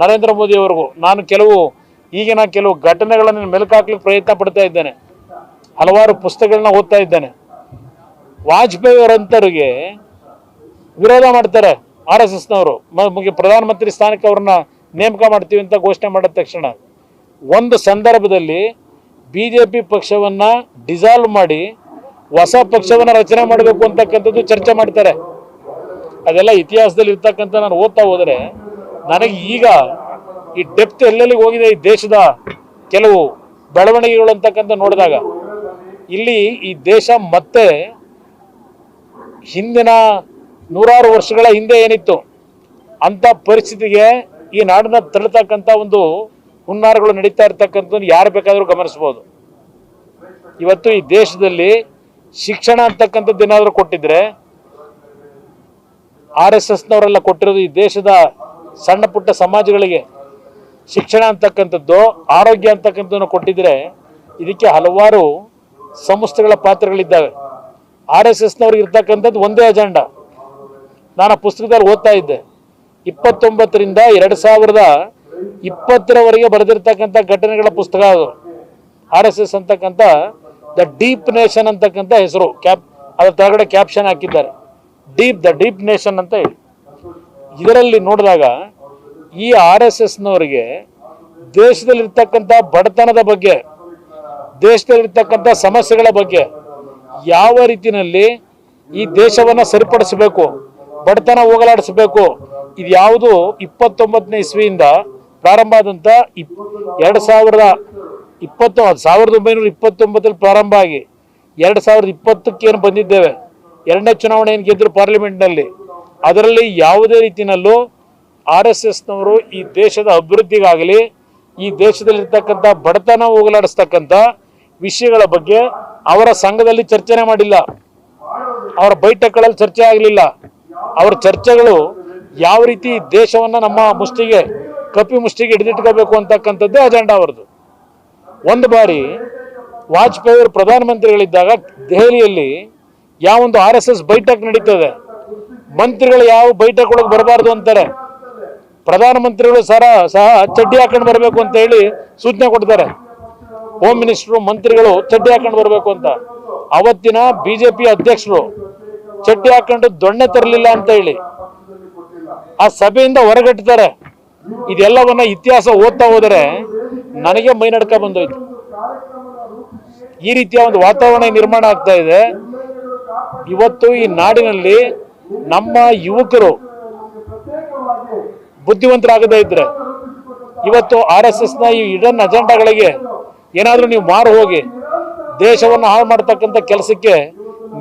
ನರೇಂದ್ರ ಮೋದಿಯವರೆಗೂ ನಾನು ಕೆಲವು ಈಗಿನ ಕೆಲವು ಘಟನೆಗಳನ್ನು ಮೆಲುಕಾಕ್ಲಿಕ್ಕೆ ಪ್ರಯತ್ನ ಪಡ್ತಾ ಇದ್ದೇನೆ. ಹಲವಾರು ಪುಸ್ತಕಗಳನ್ನ ಓದ್ತಾ ಇದ್ದೇನೆ. ವಾಜಪೇಯಿ ಅವರಂತರಿಗೆ ವಿರೋಧ ಮಾಡ್ತಾರೆ ಆರ್ ಎಸ್ ಎಸ್ನವರು. ಮುಖ್ಯ ಪ್ರಧಾನಮಂತ್ರಿ ಸ್ಥಾನಕ್ಕೆ ಅವ್ರನ್ನ ನೇಮಕ ಮಾಡ್ತೀವಿ ಅಂತ ಘೋಷಣೆ ಮಾಡಿದ ತಕ್ಷಣ ಒಂದು ಸಂದರ್ಭದಲ್ಲಿ ಬಿ ಜೆ ಪಿ ಪಕ್ಷವನ್ನು ಡಿಸಾಲ್ವ್ ಮಾಡಿ ಹೊಸ ಪಕ್ಷವನ್ನು ರಚನೆ ಮಾಡಬೇಕು ಅಂತಕ್ಕಂಥದ್ದು ಚರ್ಚೆ ಮಾಡ್ತಾರೆ. ಅದೆಲ್ಲ ಇತಿಹಾಸದಲ್ಲಿ ಇರ್ತಕ್ಕಂಥ ನಾನು ಓದ್ತಾ ಹೋದರೆ ನನಗೆ ಈಗ ಈ ಡೆಪ್ತ್ ಎಲ್ಲೆಲ್ಲಿ ಹೋಗಿದೆ ಈ ದೇಶದ ಕೆಲವು ಬೆಳವಣಿಗೆಗಳು ಅಂತಕ್ಕಂಥ ನೋಡಿದಾಗ, ಇಲ್ಲಿ ಈ ದೇಶ ಮತ್ತೆ ಹಿಂದಿನ ನೂರಾರು ವರ್ಷಗಳ ಹಿಂದೆ ಏನಿತ್ತು, ಅಂಥ ಪರಿಸ್ಥಿತಿಗೆ ಈ ನಾಡನ್ನ ತಳ್ಳತಕ್ಕಂಥ ಒಂದು ಹುನ್ನಾರಗಳು ನಡೀತಾ ಇರ್ತಕ್ಕಂಥದ್ದು ಯಾರು ಬೇಕಾದರೂ ಗಮನಿಸ್ಬೋದು. ಇವತ್ತು ಈ ದೇಶದಲ್ಲಿ ಶಿಕ್ಷಣ ಅಂತಕ್ಕಂಥದ್ದು ಏನಾದರೂ ಕೊಟ್ಟಿದ್ರೆ ಆರ್ ಎಸ್ ಎಸ್ನವರೆಲ್ಲ ಕೊಟ್ಟಿರೋದು ಈ ದೇಶದ ಸಣ್ಣ ಪುಟ್ಟ ಸಮಾಜಗಳಿಗೆ ಶಿಕ್ಷಣ ಅಂತಕ್ಕಂಥದ್ದು, ಆರೋಗ್ಯ ಅಂತಕ್ಕಂಥದ್ದನ್ನು ಕೊಟ್ಟಿದ್ರೆ ಇದಕ್ಕೆ ಹಲವಾರು ಸಂಸ್ಥೆಗಳ ಪಾತ್ರಗಳಿದ್ದಾವೆ. ಆರ್ ಎಸ್ ಎಸ್ನವ್ರಿಗೆ ಇರ್ತಕ್ಕಂಥದ್ದು ಒಂದೇ ಅಜೆಂಡಾ. ನಾನು ಪುಸ್ತಕದಲ್ಲಿ ಓದ್ತಾ ಇದ್ದೆ. ಇಪ್ಪತ್ತೊಂಬತ್ತರಿಂದ ಎರಡು ಸಾವಿರದ ಇಪ್ಪತ್ತರವರೆಗೆ ಬರೆದಿರ್ತಕ್ಕಂಥ ಘಟನೆಗಳ ಪುಸ್ತಕ ಅದು. ಆರ್ ಎಸ್ ಎಸ್ ಅಂತಕ್ಕಂಥ ದ ಡೀಪ್ ನೇಷನ್ ಅಂತಕ್ಕಂಥ ಹೆಸರು, ಕ್ಯಾಪ್, ಅದರ ಕೆಳಗಡೆ ಕ್ಯಾಪ್ಷನ್ ಹಾಕಿದ್ದಾರೆ. ಡೀಪ್, ದ ಡೀಪ್ ನೇಷನ್ ಅಂತ ಹೇಳಿ. ಇದರಲ್ಲಿ ನೋಡಿದಾಗ ಈ ಆರ್ ಎಸ್ ಎಸ್ನವರಿಗೆ ದೇಶದಲ್ಲಿರ್ತಕ್ಕಂಥ ಬಡತನದ ಬಗ್ಗೆ, ದೇಶದಲ್ಲಿರ್ತಕ್ಕಂಥ ಸಮಸ್ಯೆಗಳ ಬಗ್ಗೆ ಯಾವ ರೀತಿಯಲ್ಲಿ ಈ ದೇಶವನ್ನು ಸರಿಪಡಿಸಬೇಕು, ಬಡತನ ಹೋಗಲಾಡಿಸಬೇಕು ಇದು ಯಾವುದು ಇಪ್ಪತ್ತೊಂಬತ್ತನೇ ಇಸ್ವಿಯಿಂದ ಪ್ರಾರಂಭ ಆದಂಥ ಇಪ್, ಎರಡು ಸಾವಿರದ ಇಪ್ಪತ್ತು ಸಾವಿರದ ಒಂಬೈನೂರ ಇಪ್ಪತ್ತೊಂಬತ್ತರಲ್ಲಿ ಪ್ರಾರಂಭ ಆಗಿ ಎರಡು ಸಾವಿರದ ಇಪ್ಪತ್ತಕ್ಕೇನು ಬಂದಿದ್ದೇವೆ, ಎರಡನೇ ಚುನಾವಣೆ ಏನು ಗೆದ್ದರು ಪಾರ್ಲಿಮೆಂಟ್ನಲ್ಲಿ, ಅದರಲ್ಲಿ ಯಾವುದೇ ರೀತಿಯಲ್ಲೂ ಆರ್ ಎಸ್ ಎಸ್ನವರು ಈ ದೇಶದ ಅಭಿವೃದ್ಧಿಗಾಗಲಿ, ಈ ದೇಶದಲ್ಲಿರ್ತಕ್ಕಂಥ ಬಡತನ ಹೋಗಲಾಡಿಸ್ತಕ್ಕಂಥ ವಿಷಯಗಳ ಬಗ್ಗೆ ಅವರ ಸಂಘದಲ್ಲಿ ಚರ್ಚೆನೆ ಮಾಡಿಲ್ಲ. ಅವರ ಬೈಠಕ್ಗಳಲ್ಲಿ ಚರ್ಚೆ ಆಗಲಿಲ್ಲ. ಅವರ ಚರ್ಚೆಗಳು ಯಾವ ರೀತಿ ದೇಶವನ್ನು ನಮ್ಮ ಮುಷ್ಟಿಗೆ ಕಪಿ ಮುಷ್ಟಿಗೆ ಹಿಡಿದಿಟ್ಕೋಬೇಕು ಅಂತಕ್ಕಂಥದ್ದೇ ಅಜೆಂಡಾ ಅವರದು ಒಂದು ಬಾರಿ ವಾಜಪೇಯಿ ಅವರು ಪ್ರಧಾನಮಂತ್ರಿಗಳಿದ್ದಾಗ ದೆಹಲಿಯಲ್ಲಿ ಯಾವೊಂದು ಆರ್ ಎಸ್ ಎಸ್ ಬೈಠಕ್ ನಡೀತದೆ. ಮಂತ್ರಿಗಳು ಯಾವ ಬೈಠಕ್ ಒಳಗೆ ಬರಬಾರ್ದು ಅಂತಾರೆ. ಪ್ರಧಾನಮಂತ್ರಿಗಳು ಸರ ಸಹ ಚಡ್ಡಿ ಹಾಕೊಂಡು ಬರಬೇಕು ಅಂತ ಹೇಳಿ ಸೂಚನೆ ಕೊಡ್ತಾರೆ ಹೋಮ್ ಮಿನಿಸ್ಟ್ರು ಮಂತ್ರಿಗಳು ಚಡ್ಡಿ ಹಾಕೊಂಡು ಬರಬೇಕು ಅಂತ. ಅವತ್ತಿನ ಬಿಜೆಪಿ ಅಧ್ಯಕ್ಷರು ಚಡ್ಡಿ ಹಾಕೊಂಡು ದೊಣ್ಣೆ ತರಲಿಲ್ಲ ಅಂತ ಹೇಳಿ ಆ ಸಭೆಯಿಂದ ಹೊರಗಟ್ಟಿದ್ದಾರೆ. ಇದೆಲ್ಲವನ್ನ ಇತಿಹಾಸ ಓದ್ತಾ ಹೋದರೆ ನನಗೆ ಮೈ ನಡ್ಕ ಬಂದೋಯ್ತು. ಈ ರೀತಿಯ ಒಂದು ವಾತಾವರಣ ನಿರ್ಮಾಣ ಆಗ್ತಾ ಇದೆ. ಇವತ್ತು ಈ ನಾಡಿನಲ್ಲಿ ನಮ್ಮ ಯುವಕರು ಬುದ್ಧಿವಂತರಾಗದೇ ಇದ್ರೆ ಇವತ್ತು ಆರ್ ಎಸ್ ಎಸ್ನ ಈ ಇಡನ್ ಅಜೆಂಡಾಗಳಿಗೆ ಏನಾದರೂ ನೀವು ಮಾರು ಹೋಗಿ ದೇಶವನ್ನು ಹಾಳು ಮಾಡ್ತಕ್ಕಂಥ ಕೆಲಸಕ್ಕೆ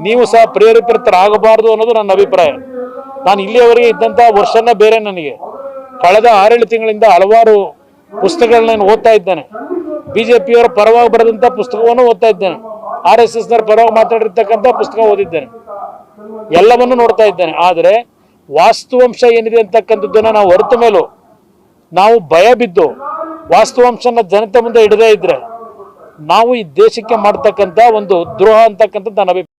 ನೀವು ಸಹ ಪ್ರೇರೇಪಿತರಾಗಬಾರದು ಅನ್ನೋದು ನನ್ನ ಅಭಿಪ್ರಾಯ. ನಾನು ಇಲ್ಲಿಯವರೆಗೆ ಇದ್ದಂಥ ವರ್ಷನೇ ಬೇರೆ ನನಗೆ. ಕಳೆದ ಆರೇಳು ತಿಂಗಳಿಂದ ಹಲವಾರು ಪುಸ್ತಕಗಳನ್ನ ನಾನು ಓದ್ತಾ ಇದ್ದೇನೆ. ಬಿ ಜೆ ಪಿಯವರ ಪರವಾಗಿ ಬರೆದಂಥ ಪುಸ್ತಕವನ್ನು ಓದ್ತಾ ಇದ್ದೇನೆ. ಆರ್ ಎಸ್ ಎಸ್ನವ್ರ ಪರವಾಗಿ ಮಾತಾಡಿರ್ತಕ್ಕಂಥ ಪುಸ್ತಕ ಓದಿದ್ದೇನೆ. ಎಲ್ಲವನ್ನು ನೋಡ್ತಾ ಇದ್ದೇನೆ. ಆದರೆ ವಾಸ್ತವಾಂಶ ಏನಿದೆ ಅಂತಕ್ಕಂಥದ್ದನ್ನು ನಾವು ಹೊರತ ಮೇಲೂ ನಾವು ಭಯ ಬಿದ್ದು ವಾಸ್ತವಾಂಶನ ಜನತೆ ಮುಂದೆ ಇಡದೇ ಇದ್ರೆ ನಾವು ಈ ದೇಶಕ್ಕೆ ಮಾಡ್ತಕ್ಕಂಥ ಒಂದು ದ್ರೋಹ ಅಂತಕ್ಕಂಥದ್ದು ನನ್ನ ಅಭಿಪ್ರಾಯ.